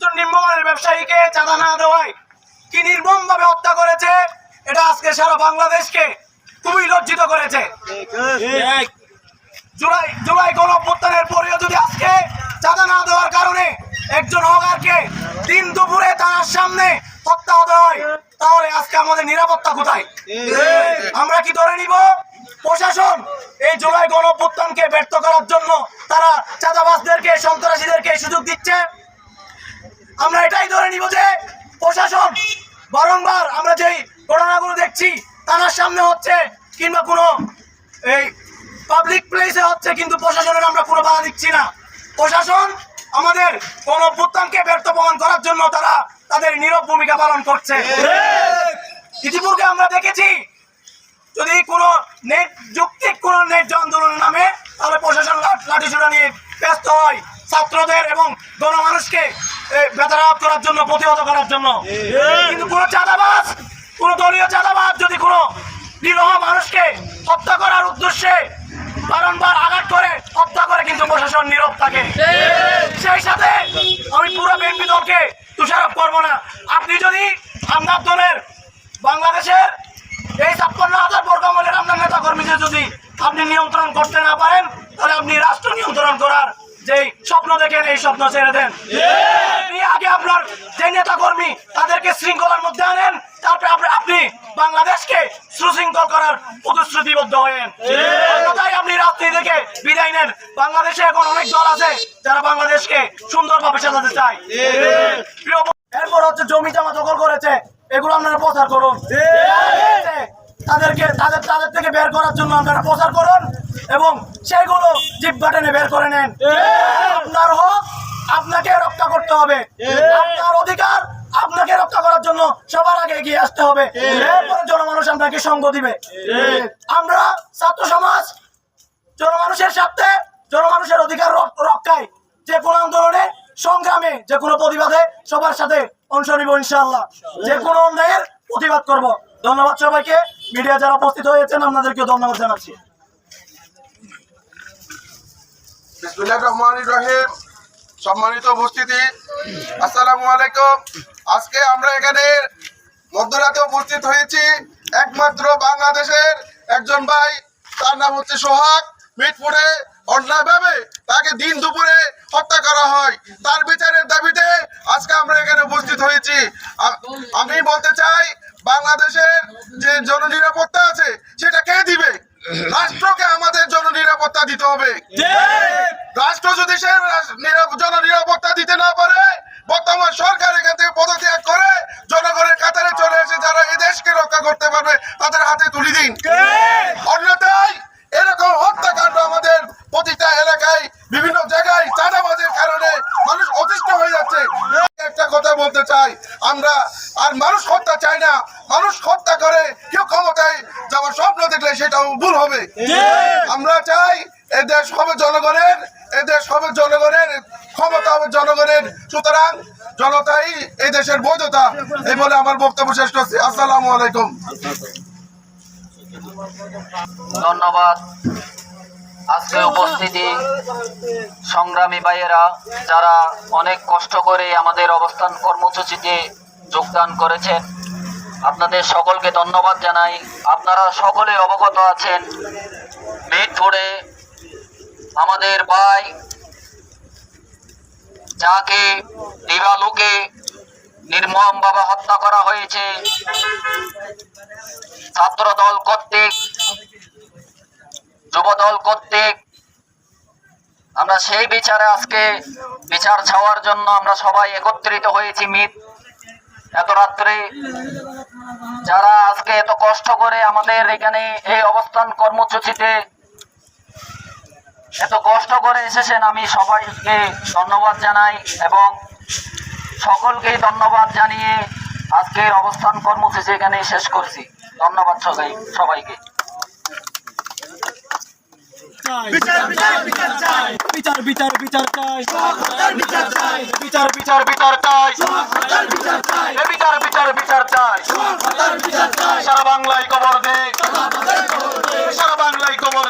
একজন নিম্নমানের ব্যবসায়ীকে চাঁদা না দেওয়ায় কি নির্মম ভাবে হত্যা করেছে এটা আজকে সারা বাংলাদেশকে খুবই লজ্জিত করেছে। জুলাই জুলাই গণ অভ্যুত্থানের পরেও যদি আজকে চাঁদা না দেওয়ার কারণে একজন হকারকে দিন দুপুরে তার সামনে হত্যা হতে হয় তাহলে আজকে আমাদের নিরাপত্তা কোথায়? আমরা কি ধরে নিব? প্রশাসন এই জুলাই গণ ব্যর্থ করার জন্য তারা চাঁদাবাজদেরকে সন্ত্রাসীদেরকে সুযোগ দিচ্ছে। আমরা এটাই ধরে নিব যে প্রশাসন বারংবার আমরা যেই ঘটনাগুলো দেখছি থানার সামনে হচ্ছে কিংবা কোনো এই পাবলিক প্লেসে হচ্ছে কিন্তু প্রশাসনের আমরা কোনো বাধা দিচ্ছি না। প্রশাসন আমাদের কোন অভ্যুত্থানকে ব্যর্থ প্রমাণ করার জন্য তারা তাদের নীরব ভূমিকা পালন করছে। ইতিপূর্বে আমরা দেখেছি, যদি কোনো নেট যুক্তিক কোনো ন্যায্য আন্দোলনের নামে তাহলে প্রশাসন লাঠ- লাঠিসোঁটা নিয়ে ব্যস্ত হয়। ছাত্রদের এবং গণমানুষকে বেতারাপ করার জন্য প্রতিহত করার জন্য। কিন্তু কোনো চাঁদাবাজ কোনো দলীয় চাঁদাবাজ যদি কোনো নিরহ মানুষকে হত্যা করার উদ্দেশ্যে বারংবার আঘাত করে হত্যা করে কিন্তু প্রশাসন নীরব থাকে। সেই সাথে আমি পুরো বিএনপি দলকে তুষারোপ করব না। আপনি যদি আপনার দলের বাংলাদেশের এই ছাপ্পান্ন হাজার বর্গমূলের আপনার নেতা কর্মীদের যদি আপনি নিয়ন্ত্রণ করতে না পারেন তাহলে আপনি রাষ্ট্র নিয়ন্ত্রণ করার যে স্বপ্ন দেখেন, এই স্বপ্ন ছেড়ে দেন। আগে আপনার যে নেতা কর্মী তাদেরকে শৃঙ্খলার মধ্যে আনেন, তারপরে আপনি বাংলাদেশকে সুশৃঙ্খল করার প্রতিশ্রুতিবদ্ধ হয়েন। অন্যথায় আপনি রাজনীতি থেকে বিদায় নেন। বাংলাদেশে এখন অনেক দল আছে যারা বাংলাদেশকে সুন্দরভাবে সাজাতে চায়। এরপর হচ্ছে জমি জমা দখল করেছে। এগুলো আপনারা প্রচার করুন। তাদেরকে তাদের তাদের থেকে বের করার জন্য আপনারা প্রচার করুন এবং সেগুলো জিপ বাটনে বের করে নেন। আপনার হক আপনাকে রক্ষা করতে হবে। আপনার অধিকার আপনাকে রক্ষা করার জন্য সবার আগে এগিয়ে আসতে হবে। এরপরে জনমানুষ আপনাকে সঙ্গ দিবে। আমরা ছাত্র সমাজ জনমানুষের সাথে জনমানুষের অধিকার রক্ষায় যে কোনো আন্দোলনে সংগ্রামে যে কোনো প্রতিবাদে সবার সাথে অংশ নিব ইনশাআল্লাহ। যে কোনো অন্যায়ের প্রতিবাদ করব। ধন্যবাদ সবাইকে। মিডিয়া যারা উপস্থিত হয়েছেন আপনাদেরকে ধন্যবাদ জানাচ্ছি। সম্মানিত উপস্থিতি, আসসালামু আলাইকুম। আজকে আমরা এখানে মধ্যরাতে উপস্থিত হয়েছি একমাত্র বাংলাদেশের একজন ভাই, তার নাম হচ্ছে সোহাগ। মিটপুরে অন্যায়ভাবে তাকে দিন দুপুরে হত্যা করা হয়। তার বিচারের দাবিতে আজকে আমরা এখানে উপস্থিত হয়েছি। আমি বলতে চাই বাংলাদেশের যে জননিরাপত্তা আছে, সেটা কে দিবে? রাষ্ট্রকে আমাদের জননিরাপত্তা দিতে হবে। রাষ্ট্র যদি সে জননিরাপত্তা দিতে না পারে, বর্তমান সরকার এখান থেকে পদত্যাগ করে জনগণের কাতারে চলে এসে যারা এই দেশকে রক্ষা করতে পারবে, তাদের হাতে তুলে দিন। অন্যথায় এরকম হত্যাকাণ্ড আমাদের প্রতিটা এলাকায়, বিভিন্ন জায়গায় চাঁদাবাজের কারণে মানুষ অতিষ্ঠ হয়ে যাচ্ছে। একটা কথা বলতে চাই, আমরা আর মানুষ হত্যা চায় না মানুষ হত্যা করে কেউ ক্ষমতায় যাওয়ার স্বপ্ন দেখলে সেটাও ভুল হবে। আমরা চাই এ দেশ হবে জনগণের এ দেশ হবে জনগণের ক্ষমতা হবে জনগণের। সুতরাং জনতাই এই দেশের বৈধতা এই বলে আমার বক্তব্য শেষ করছি। আসসালামু আলাইকুম। ধন্যবাদ। আজকে উপস্থিতি সংগ্রামী ভাইয়েরা যারা অনেক কষ্ট করে আমাদের অবস্থান কর্মসূচিতে যোগদান করেছেন। আপনাদের সকলকে ধন্যবাদ জানাই। আপনারা সকলে অবগত আছেন। মিটফুড়ে আমাদের ভাই যাকে নিরালুকে নির্মমভাবে হত্যা করা হয়েছে ছাত্র দল কর্তৃক, যুবদল কর্তৃক, আমরা সেই বিচারে আজকে বিচার ছাওয়ার জন্য আমরা সবাই একত্রিত হয়েছি মিত এত রাত্রে যারা আজকে এত কষ্ট করে আমাদের এখানে এই অবস্থান কর্মসূচিতে এত কষ্ট করে এসেছেন আমি সবাইকে ধন্যবাদ জানাই এবং সকলকেই ধন্যবাদ জানিয়ে আজকের অবস্থান কর্মসূচি এখানে শেষ করছি। ধন্যবাদ সবাই সবাইকে। বিচার বিচার বিচার চাই। বিচার বিচার বিচার চাই। বিচার চাই। বিচার বিচার বিচার চাই। এ বিচার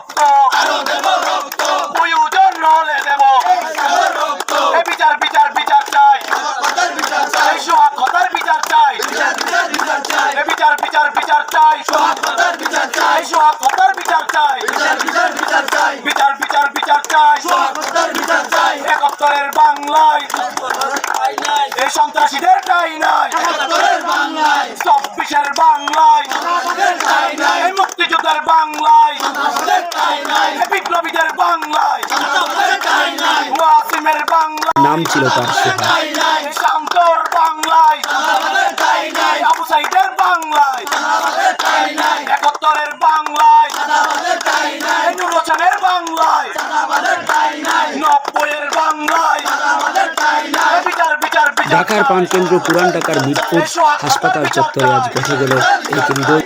দিয়েছি তো রক্ত প্রয়োজন হলে দেব। এ বিচার বিচার বিচার চাই। এই সোহাগ কথার বিচার চাই। এ বিচার বিচার বিচার চাই। এই সোহাগ কথার বিচার চাই। বিচার বিচার বিচার চাই। একাত্তরের বাংলায়। এই সন্ত্রাসীদের ঠাই নাই। চব্বিশের বাংলায়। এই মুক্তিযুদ্ধের বাংলায়। এই বিপ্লবীদের বাংলায়। ওয়াসিমের বাংলায়। নাম ছিল তার এই শান্তর বাংলায়। আবু সাইদের বাংলায়। একাত্তরের বাংলায়। এই হোসেনের বাংলায়। নব্বইয়ের বাংলায়। এই ঢাকার পুরান ঢাকার মিরপুর হাসপাতাল চত্বরে আজ গেল এক হৃদয়